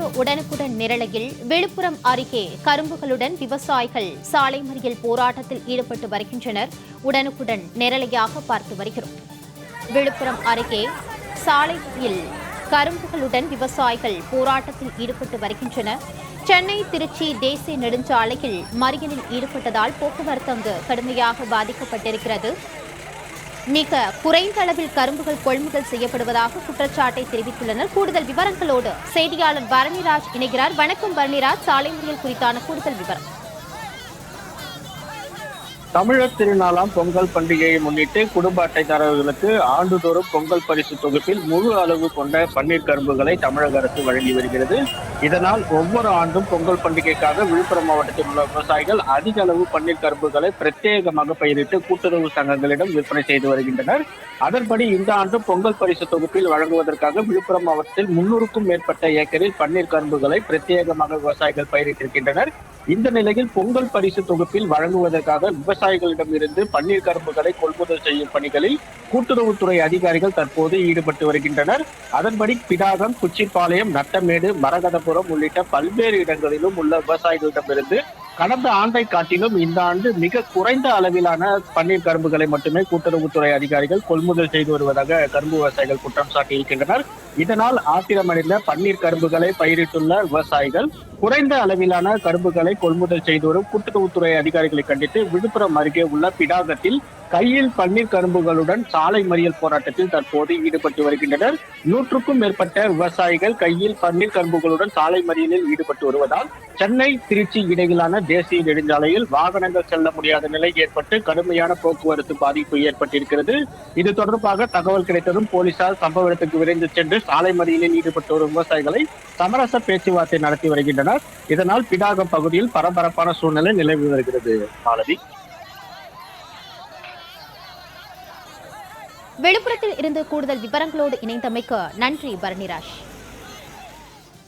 உடனுக்குடன் நிரலையில் விழுப்புரம் அருகே கரும்புகளுடன் விவசாயிகள் சாலை மறியல் போராட்டத்தில் ஈடுபட்டு வருகின்றனர். உடனுக்குடன் நிரலையாக பார்த்து வருகிறோம். விழுப்புரம் அருகே சாலையில் கரும்புகளுடன் விவசாயிகள் போராட்டத்தில் ஈடுபட்டு வருகின்றனர். சென்னை திருச்சி தேசிய நெடுஞ்சாலையில் மறியலில் ஈடுபட்டதால் போக்குவரத்து அங்கு கடுமையாக பாதிக்கப்பட்டிருக்கிறது. மிக குறைந்த அளவில் கரும்புகள் கொள்முதல் செய்யப்படுவதாக குற்றச்சாட்டை தெரிவித்துள்ளனர். கூடுதல் விவரங்களோடு செய்தியாளர் பரணிராஜ் இணைகிறார். வணக்கம் பரணிராஜ். சாலை முறையில் குறித்தான கூடுதல் விவரம். தமிழர் திருநாளாம் பொங்கல் பண்டிகையை முன்னிட்டு குடும்ப அட்டைதாரர்களுக்கு ஆண்டுதோறும் பொங்கல் பரிசு தொகுப்பில் முழு அளவு கொண்ட பன்னீர் கரும்புகளை தமிழக அரசு வழங்கி வருகிறது. இதனால் ஒவ்வொரு ஆண்டும் பொங்கல் பண்டிகைக்காக விழுப்புரம் மாவட்டத்தில் உள்ள விவசாயிகள் அதிக அளவு பன்னீர் கரும்புகளை பிரத்யேகமாக பயிரிட்டு கூட்டுறவு சங்கங்களிடம் விற்பனை செய்து வருகின்றனர். அதன்படி இந்த ஆண்டு பொங்கல் பரிசு தொகுப்பில் வழங்குவதற்காக விழுப்புரம் மாவட்டத்தில் முன்னூறுக்கும் மேற்பட்ட ஏக்கரில் பன்னீர் கரும்புகளை பிரத்யேகமாக விவசாயிகள் பயிரிட்டிருக்கின்றனர். இந்த நிலையில் பொங்கல் பரிசு தொகுப்பில் வழங்குவதற்காக விவசாயிகளிடம் இருந்து பன்னீர் கரும்புகளை கொள்முதல் செய்யும் பணிகளில் கூட்டுறவுத்துறை அதிகாரிகள் தற்போது ஈடுபட்டு வருகின்றனர். அதன்படி பிடாகம் குச்சிப்பாளையம் நட்டமேடு மரகதபுரம் உள்ளிட்ட பல்வேறு இடங்களிலும் உள்ள விவசாயிகளிடமிருந்து கடந்த ஆண்டை காட்டிலும் இந்த ஆண்டு மிக குறைந்த அளவிலான பன்னீர் கரும்புகளை மட்டுமே கூட்டுறவுத்துறை அதிகாரிகள் கொள்முதல் செய்து வருவதாக கரும்பு விவசாயிகள் குற்றம் சாட்டியிருக்கின்றனர். இதனால் ஆத்திரமடைந்த பன்னீர் கரும்புகளை பயிரிட்டுள்ள விவசாயிகள் குறைந்த அளவிலான கரும்புகளை கொள்முதல் செய்து வரும் கூட்டுறவுத்துறை அதிகாரிகளை கண்டித்து விழுப்புரம் அருகே உள்ள பிடாகத்தில் கையில் பன்னீர் கரும்புகளுடன் சாலை மறியல் போராட்டத்தில் தற்போது ஈடுபட்டு வருகின்றனர். நூற்றுக்கும் மேற்பட்ட விவசாயிகள் கையில் பன்னீர் கரும்புகளுடன் சாலை மறியலில் ஈடுபட்டு வருவதால் சென்னை திருச்சி இடையிலான தேசிய நெடுஞ்சாலையில் வாகனங்கள் செல்ல முடியாத நிலை ஏற்பட்டு கடுமையான போக்குவரத்து பாதிப்பு ஏற்பட்டிருக்கிறது. இது தொடர்பாக தகவல் கிடைத்ததும் போலீசார் சம்பவ இடத்துக்கு விரைந்து சென்று சாலை மறியலில் ஈடுபட்டு வரும் விவசாயிகளை சமரச பேச்சுவார்த்தை நடத்தி வருகின்றனர். இதனால் பிடாகம் பகுதியில் பரபரப்பான சூழ்நிலை நிலவி வருகிறது. மாலதி. விழுப்புரத்தில் இருந்து கூடுதல் விவரங்களோடு இணைந்தமைக்கு நன்றி பரணிராஜ்.